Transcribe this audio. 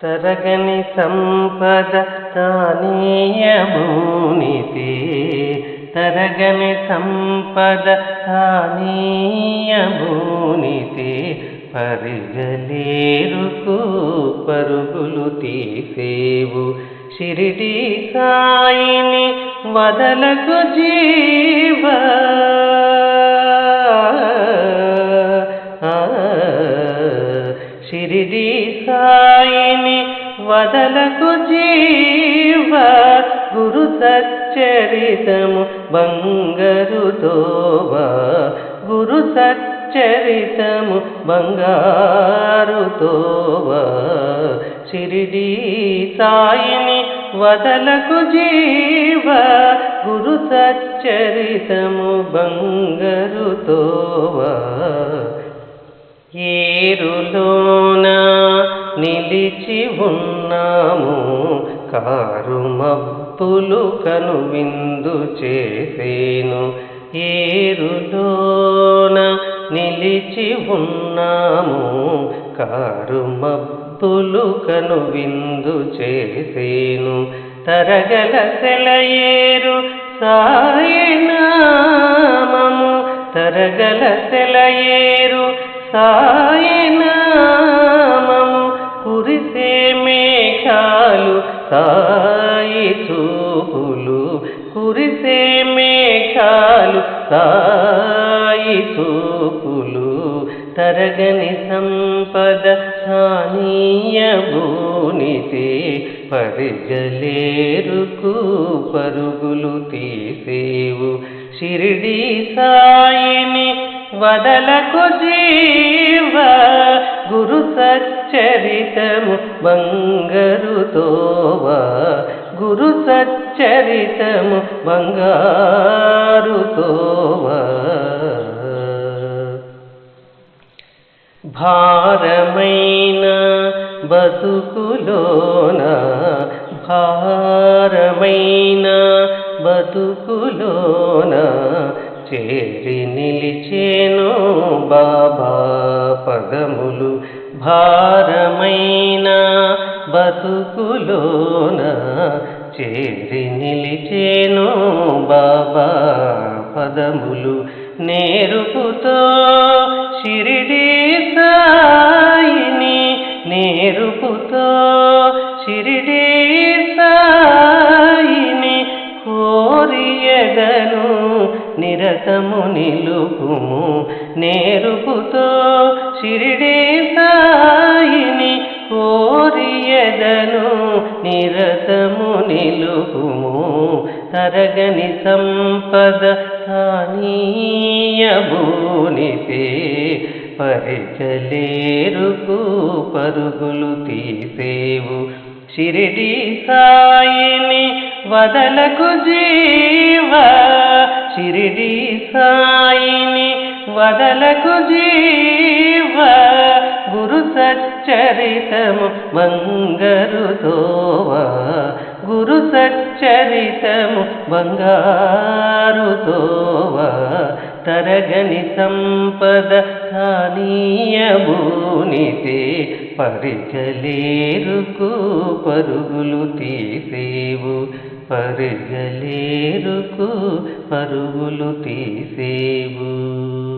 తరగని సంపద తానీయమూనితే తరగని సంపద తానీయమూనితే పరిగలేరుకు పరుగులు తీసేవు షిరిడి సాయిని వదలకు జీవ షిరిడి సాయి వదలకు జీవ గురు సచ్చరితము బంగరు తోవా. గురు సచ్చరితము బంగారు తోవ. షిరిడి సాయిని వదలకు జీవ గురు సచ్చరితము బంగరు తోవ. ఏరులోన నిలిచి ఉన్న ఉన్నాము. కారు మబ్బులు కనువిందు చేసేను. ఏరులోన నిలిచి ఉన్నాము. కారు మబ్బులు కనువిందు చేసేను. తరగల సెలయేరు సాయనామము తరగల సెలయేరు సాయన సాయి చూపులు కురిసే మేఘాలు సాయి చూపులు తరగని సంపద హానీయబూనితే పరిజలేరుకు పరుగులు తీసేవు. షిరిడి సాయిని వదలకు జీవ గురు సచ్చరితము బంగరుతోవా గురు సచ్చరితము బంగారుతోవా భారమైన బతుకులోన భారమైన బతుకులోన చేరి నిలిచేను బాబా పదములు. భారమైన బతుకులోన చేరి నిలిచేను బాబా పదములు నేరుపుతో. షిరిడి సాయిని నేరుపుతో. షిరిడి సాయిని కోరియదను నిరతము నిలుపుము. నేరుపుతో షిరిడి సాయిని కోరియదను. నిరతము నిలుపుము. తరగని సంపద తానీయబూనితే పరిచలేరుకు పరుగులు తీసేవు. షిరిడి సాయిని వదలకు జీవ షిరిడి సాయిని వదలకు జీవ గురు సచ్చరితము బంగరు తోవా గురు సచ్చరితము బంగారు తోవా తరగని సంపద స్థానీయభూనితే పరిచలేరుకు పరుగులు తీసేవు. పరిగలేరుకు పరుగులు తీసేవు.